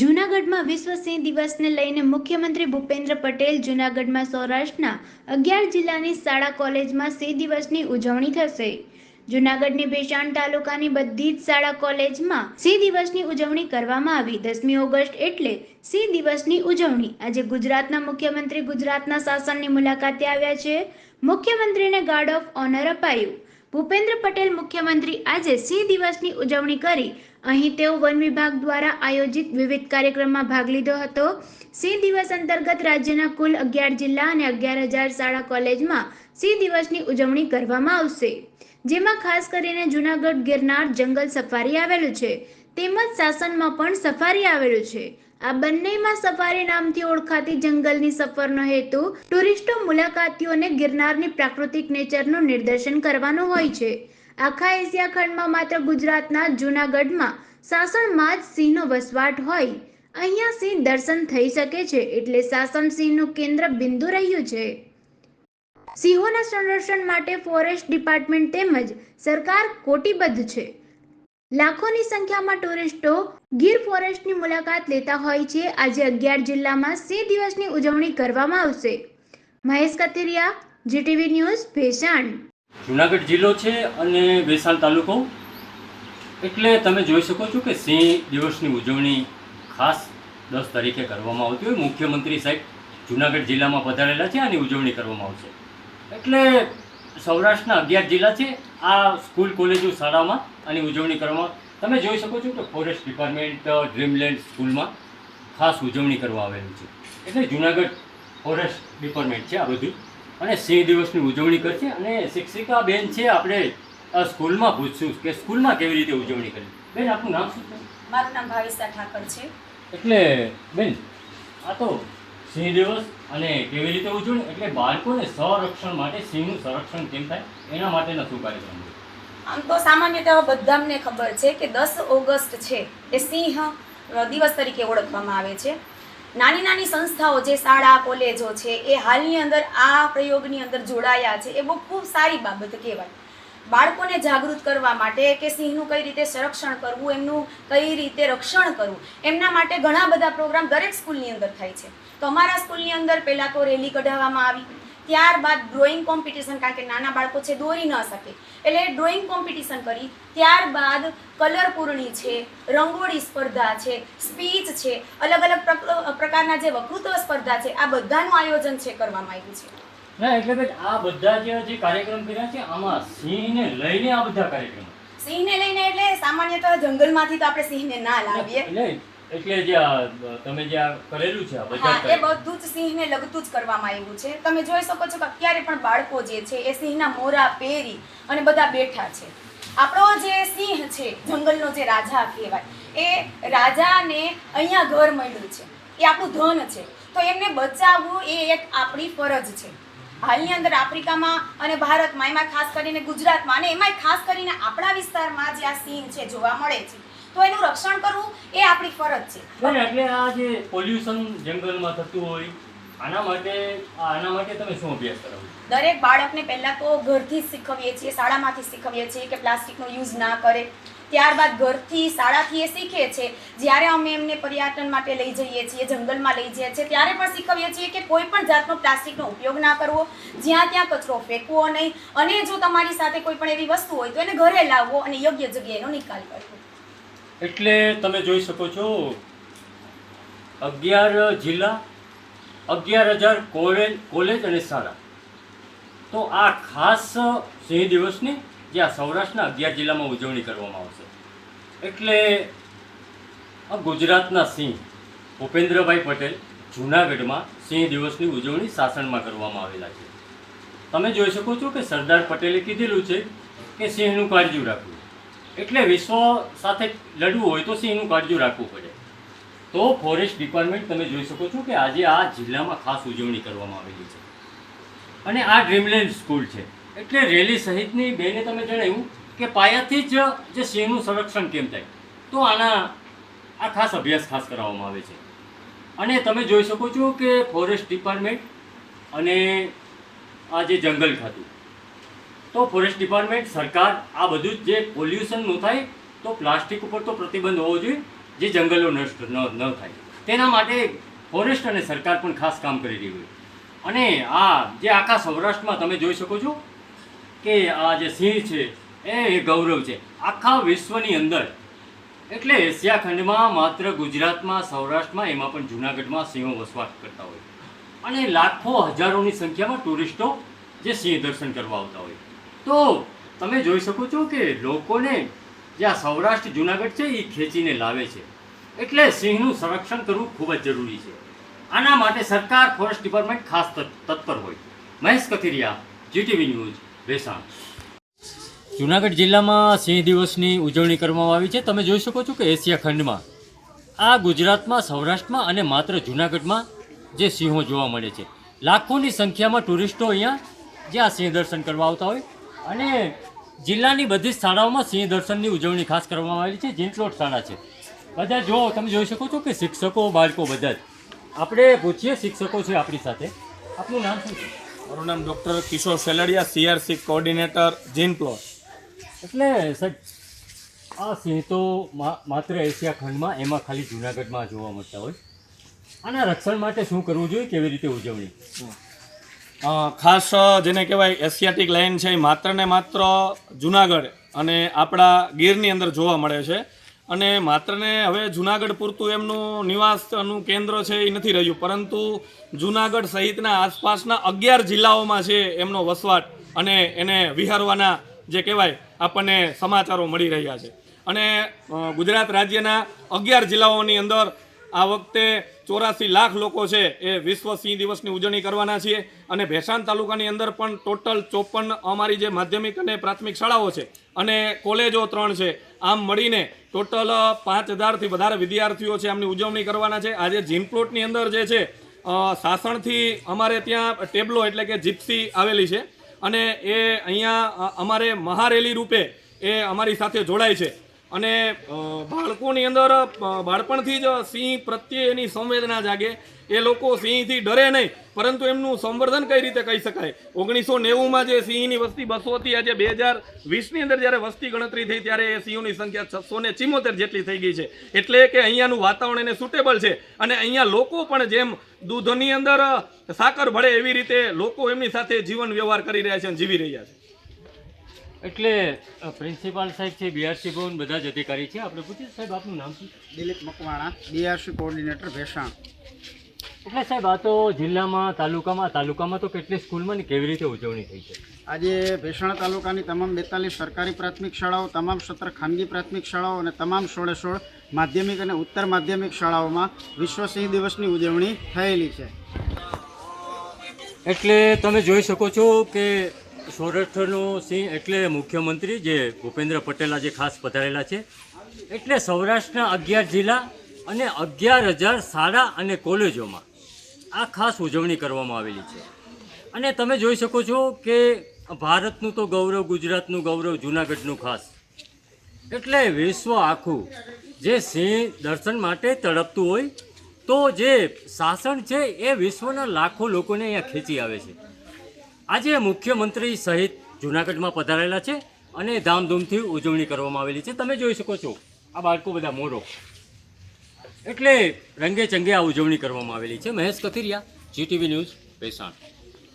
જૂનાગઢમાં વિશ્વ સિંહ દિવસને લઈને મુખ્યમંત્રી ભૂપેન્દ્ર પટેલ જૂનાગઢમાં સૌરાષ્ટ્રના અગિયાર જિલ્લાની શાળા કોલેજમાં સિંહ દિવસની ઉજવણી થશે. જૂનાગઢની ભેસાણ તાલુકાની બધી જ શાળા કોલેજમાં સિંહ દિવસની ઉજવણી કરવામાં આવી. દસમી ઓગસ્ટ એટલે સિંહ દિવસની ઉજવણી. આજે ગુજરાતના મુખ્યમંત્રી ગુજરાતના શાસનની મુલાકાતે આવ્યા છે. મુખ્યમંત્રીને ગાર્ડ ઓફ ઓનર અપાયું. ભૂપેન્દ્ર પટેલ મુખ્યમંત્રી આજે સિંહ દિવસની ઉજવણી કરી. અહીં તેઓ વન વિભાગ દ્વારા આયોજિત વિવિધ કાર્યક્રમમાં ભાગ લીધો હતો. સિંહ દિવસ અંતર્ગત રાજ્યના કુલ અગિયાર જિલ્લા અને અગિયાર હજાર શાળા કોલેજમાં સિંહ દિવસની ઉજવણી કરવામાં આવશે. જેમાં ખાસ કરીને જૂનાગઢ ગિરનાર જંગલ સફારી આવેલું છે. તેમજ સાસનમાં પણ સફારી આવેલું છે. આ બંનેમાં સફારી નામથી ઓળખાતી જંગલની સફરનો હેતુ ટુરિસ્ટો મુલાકાતીઓને ગિરનારની પ્રાકૃતિક નેચરનું નિદર્શન કરવાનો હોય છે. આખા એશિયા ખંડમાં માત્ર ગુજરાતના જૂનાગઢમાં સાસણમાં જ સિંહનો વસવાટ હોય. અહીંયા સિંહ દર્શન થઈ શકે છે એટલે સાસણ સિંહનું કેન્દ્ર બિંદુ રહ્યું છે. સિંહોના સંરક્ષણ માટે ફોરેસ્ટ ડિપાર્ટમેન્ટ તેમજ સરકાર કોટિબદ્ધ છે. લાખોની સંખ્યામાં ટુરિસ્ટો ગીર ફોરેસ્ટની મુલાકાત લેતા હોય છે. આજે અગિયાર જિલ્લામાં સિંહ દિવસની ઉજવણી કરવામાં આવશે. Mahesh Kathiriya, GTV news, Bhesan. Junagadh જિલ્લો છે અને વેસાણ તાલુકો. એટલે તમે જોઈ શકો છો કે સિંહ દિવસની ઉજવણી ખાસ દસ તારીખે કરવામાં આવતી હોય. મુખ્યમંત્રી સાહેબ જુનાગઢ જિલ્લામાં પધારેલા છે આની ઉજવણી કરવામાં આવશે. એટલે સૌરાષ્ટ્રના અગિયાર જિલ્લા છે. આ સ્કૂલ કોલેજો શાળામાં આની ઉજવણી કરવામાં. તમે જોઈ શકો છો કે ફોરેસ્ટ ડિપાર્ટમેન્ટ ડ્રીમલેન્ડ સ્કૂલમાં ખાસ ઉજવણી કરવા આવેલું છે. એટલે જુનાગઢ ફોરેસ્ટ ડિપાર્ટમેન્ટ છે આ બધું. અને સિંહ દિવસની ઉજવણી કરશે અને શિક્ષિકા બેન છે આપણે સ્કૂલમાં પૂછશું કે સ્કૂલમાં કેવી રીતે ઉજવણી કરી બેન આપનું નામ શું છે? મારું નામ ભાવિસા ઠાકર છે. એટલે બેન આ તો સિંહ દિવસ અને કેવી રીતે ઉજવણી? એટલે બાળકોને સંરક્ષણ માટે સિંહનું સંરક્ષણ કેમ થાય? એના માટેના શું કાર્યક્રમ આમ તો સામાન્યતઃ બધાને ખબર છે કે દસ ઓગસ્ટ છે, એ સિંહ દિવસ તરીકે ઓળખવામાં આવે છે. નાની નાની સંસ્થાઓ જે શાળા, કોલેજો છે, એ હાલની અંદર આ પ્રયોગની અંદર જોડાયા છે. એ બહુ ખૂબ સારી બાબત કહેવાય. બાળકોને જાગૃત કરવા માટે કે સિંહનું કઈ રીતે સંરક્ષણ કરવું, એમનું કઈ રીતે રક્ષણ કરવું, એમના માટે ઘણા બધા પ્રોગ્રામ દરેક સ્કૂલની અંદર થાય છે. તો અમારા સ્કૂલની અંદર પહેલાં તો રેલી કઢાવવામાં આવી, ત્યારબાદ ડ્રોઈંગ કોમ્પિટિશન, કારણ કે નાના બાળકો છે, દોરી ન શકે. એટલે ડ્રોઈંગ કોમ્પિટિશન કરી, ત્યારબાદ કલર પૂરણી છે, રંગોળી સ્પર્ધા છે, સ્પીચ છે અલગ અલગ પ્રક- પ્રકારના જે વકૃત્વ સ્પર્ધા છે, આ બધાનું આયોજન છે, કરવામાં આવ્યું છે. ના એટલે કે આ બધા જે જે કાર્યક્રમ કર્યા છે આમાં સિંહને લઈને આ બધા કાર્યક્રમ. સિંહને લઈને એટલે સામાન્યતઃ જંગલમાંથી તો આપણે સિંહને ના લાવીએ. એટલે જે તમે જે કરેલું છે બધા હા એ બધું જ સિંહને લગતું જ કરવામાં આવ્યું છે. તમે જોઈ શકો છો કે અત્યારે પણ બાળકો જે છે એ સિંહના મોરા પહેરી અને બધા બેઠા છે. આપણો જે સિંહ છે જંગલનો જે રાજા કહેવાય એ રાજાને અહીંયા ઘર મળ્યું છે. એ આપણું ધન છે. તો એમને બચાવવું એ એક આપણી ફરજ છે. હાલની અંદર આફ્રિકામાં અને ભારતમાં એમાં ખાસ કરીને ગુજરાતમાં અને એમાંય ખાસ કરીને આપણા વિસ્તારમાં જે આ સીન છે જોવા મળે છે. તો એનું રક્ષણ કરવું એ આપણી ફરજ છે. એટલે આ જે પોલ્યુશન જંગલમાં થતું હોય આના માટે આના માટે તમે શું અભ્યાસ કરાવો? દરેક બાળકને પહેલાં તો ઘરથી જ શીખવીએ છીએ શાળામાંથી શીખવીએ છીએ કે પ્લાસ્ટિકનો યુઝ ના કરે. ત્યારબાદ ઘરથી, શાળાથી એ શીખે છે. જ્યારે અમે એમને પર્યટન માટે લઈ જઈએ છીએ, જંગલમાં લઈ જઈએ છીએ, ત્યારે પણ શીખવીએ છીએ કે કોઈ પણ જાતનો પ્લાસ્ટિકનો ઉપયોગ ના કરવો. જ્યાં ત્યાં કચરો ફેંકવો નહીં. અને જો તમારી સાથે કોઈ પણ એવી વસ્તુ હોય તો એને ઘરે લાવવો અને યોગ્ય જગ્યાએ એનો નિકાલ કરવો. એટલે તમે જોઈ શકો છો, અગિયાર જિલ્લા, અગિયાર હજાર કોલેજ કોલેજ અને શાળા. તો આ ખાસ સિંહ દિવસની આ સૌરાષ્ટ્રના અગિયાર જિલ્લામાં ઉજવણી કરવામાં આવશે. એટલે આ ગુજરાતના સિંહ ભૂપેન્દ્રભાઈ પટેલ જૂનાગઢમાં સિંહ દિવસની ઉજવણી સાસણમાં કરવામાં આવેલા છે. તમે જોઈ શકો છો કે સરદાર પટેલે કીધેલું છે કે સિંહનું કાળજું રાખવું. એટલે વિશ્વ સાથે લડવું હોય તો સિંહનું કાળજું રાખવું પડે. તો ફોરેસ્ટ ડિપાર્ટમેન્ટ તમે જોઈ શકો છો કે આજે આ જિલ્લામાં ખાસ ઉજવણી કરવામાં આવેલી છે. અને આ ડ્રીમલેન્ડ સ્કૂલ છે. એટલે રેલી સહિતની બેને તમે જણાવ્યું કે પાયાથી જ જે સિંહનું સંરક્ષણ કેમ થાય? તો આના આ ખાસ અભ્યાસ ખાસ કરાવવામાં આવે છે. અને તમે જોઈ શકો છો કે ફોરેસ્ટ ડિપાર્ટમેન્ટ અને આ જે જંગલ ખાતું, તો ફોરેસ્ટ ડિપાર્ટમેન્ટ સરકાર આ બધું જ જે પોલ્યુશન ન થાય, તો પ્લાસ્ટિક ઉપર તો પ્રતિબંધ હોવો જોઈએ, જે જંગલો નષ્ટ ન ન થાય. તેના માટે ફોરેસ્ટ અને સરકાર પણ ખાસ કામ કરી રહી હોય અને આ જે આખા સૌરાષ્ટ્રમાં તમે જોઈ શકો છો કે આ જે સિંહ છે, એ ગૌરવ છે. આખા વિશ્વની અંદર. એટલે એશિયા ખંડમાં માત્ર ગુજરાતમાં, સૌરાષ્ટ્રમાં, એમાં પણ જૂનાગઢમાં સિંહો વસવાટ કરતા હોય. અને લાખો હજારોની સંખ્યામાં ટુરિસ્ટો જે સિંહ દર્શન કરવા આવતા હોય. તો તમે જોઈ શકો છો કે લોકોને જે આ સૌરાષ્ટ્ર, જૂનાગઢ છે એ ખેંચીને લાવે છે. એટલે સિંહનું સંરક્ષણ કરવું ખૂબ જ જરૂરી છે. આના માટે સરકાર, ફોરેસ્ટ ડિપાર્ટમેન્ટ ખાસ તત્પર હોય. Mahesh Kathiriya, GTV news. Junagadh જિલ્લામાં સિંહ દિવસની ઉજવણી કરવામાં આવી છે. તમે જોઈ શકો છો કે એશિયા ખંડમાં, આ ગુજરાતમાં, સૌરાષ્ટ્રમાં અને માત્ર જૂનાગઢમાં જે સિંહો જોવા મળે છે. લાખોની સંખ્યામાં ટુરિસ્ટો અહીંયા જે આ સિંહ દર્શન કરવા આવતા હોય અને જિલ્લાની બધી જ શાળાઓમાં સિંહ દર્શનની ઉજવણી ખાસ કરવામાં આવેલી છે. જીંટલોટ શાળા છે. બધા જો તમે જોઈ શકો છો કે શિક્ષકો, બાળકો બધા જ. આપણે પૂછીએ શિક્ષકો છે આપણી સાથે. આપનું નામ શું છે? મારું નામ doctor Kishor Seladiya CRC coordinator જીન પ્લોટ. એટલે સાહેબ આ સિંહ તો માત્ર એશિયા ખંડમાં એમાં ખાલી જૂનાગઢમાં જોવા મળતા હોય. આના રક્ષણ માટે શું કરવું જોઈએ કેવી રીતે ઉજવણી? ખાસ જેને કહેવાય એશિયાટિક લાઇન છે એ માત્ર ને માત્ર જુનાગઢ અને આપણા ગીરની અંદર જોવા મળે છે. અને માત્ર ને હવે જુનાગઢ પૂરતું એમનું નિવાસનું કેન્દ્ર છે એ નથી રહ્યું. પરંતુ જુનાગઢ સહિતના આસપાસના અગિયાર જિલ્લાઓમાં છે એમનો વસવાટ અને એને વિહારવાના જે કહેવાય આપણને સમાચારો મળી રહ્યા છે. અને ગુજરાત રાજ્યના અગિયાર જિલ્લાઓની અંદર આ વખતે ચોરાસી લાખ લોકો છે એ વિશ્વ સિંહ દિવસની ઉજવણી કરવાના છીએ. અને ભેસાણ તાલુકાની અંદર પણ ટોટલ ચોપન અમારી જે માધ્યમિક અને પ્રાથમિક શાળાઓ છે અને કોલેજો ત્રણ છે. આમ મળીને ટોટલ પાંચ હજારથી વધારે વિદ્યાર્થીઓ છે આમની ઉજવણી કરવાના છે. આજે જીમપ્લોટની અંદર જે છે સાસણથી અમારે ત્યાં ટેબલો એટલે કે જીપ્સી આવેલી છે. અને એ અહીંયા અમારે મહારેલી રૂપે એ અમારી સાથે જોડાય છે. અને બાળકોની અંદર બાળપણથી જ સિંહ પ્રત્યે એની સંવેદના જાગે. એ લોકો સિંહથી ડરે નહીં, પરંતુ એમનું સંવર્ધન કઈ રીતે કહી શકાય? ઓગણીસો નેવુંમાં જે સિંહની વસ્તી બસો હતી, આજે બે હજાર વીસની અંદર જ્યારે વસ્તી ગણતરી થઈ, ત્યારે એ સિંહોની સંખ્યા છસો ને ચિમોતેર જેટલી થઈ ગઈ છે. એટલે કે અહીંયાનું વાતાવરણ એને સુટેબલ છે. અને અહીંયા લોકો પણ જેમ દૂધની અંદર સાકર ભળે એવી રીતે લોકો એમની સાથે જીવન વ્યવહાર કરી રહ્યા છે અને જીવી રહ્યા છે. એટલે પ્રિન્સિપાલ સાહેબ છે બીઆરસી ભવન બધા જ અધિકારી છે. આપણે પૂછીએ સાહેબ આપનું નામ શું? Dilip Makwana BRC coordinator Bhesan. એટલે સાહેબ આ તો જિલ્લામાં તાલુકામાં તાલુકામાં તો કેટલી સ્કૂલમાં ને કેવી રીતે ઉજવણી થઈ છે? આજે ભેસાણ તાલુકાની તમામ બેતાલીસ સરકારી પ્રાથમિક શાળાઓ તમામ સત્ર ખાનગી પ્રાથમિક શાળાઓ અને તમામ સોળે સોળ માધ્યમિક અને ઉત્તર માધ્યમિક શાળાઓમાં વિશ્વ સિંહ દિવસની ઉજવણી થયેલી છે. એટલે તમે જોઈ શકો છો કે સૌરાષ્ટ્રનો સિંહ એટલે મુખ્યમંત્રી જે ભૂપેન્દ્ર પટેલ આજે ખાસ પધારેલા છે. એટલે સૌરાષ્ટ્રના અગિયાર જિલ્લા અને અગિયાર હજાર શાળા અને કોલેજોમાં આ ખાસ ઉજવણી કરવામાં આવેલી છે. અને તમે જોઈ શકો છો કે ભારતનું તો ગૌરવ, ગુજરાતનું ગૌરવ, જૂનાગઢનું ખાસ. એટલે વિશ્વ આખું જે સિંહ દર્શન માટે તડપતું હોય તો જે શાસન છે એ વિશ્વના લાખો લોકોને અહીંયા ખેંચી આવે છે. આજે મુખ્યમંત્રી સહિત જૂનાગઢમાં પધારેલા છે અને ધામધૂમથી ઉજવણી કરવામાં આવેલી છે. તમે જોઈ શકો છો, આ બાળકો બધા મોરો. એટલે રંગે ચંગે આ ઉજવણી કરવામાં આવેલી છે. Mahesh Kathiriya, GTV news, Bhesan.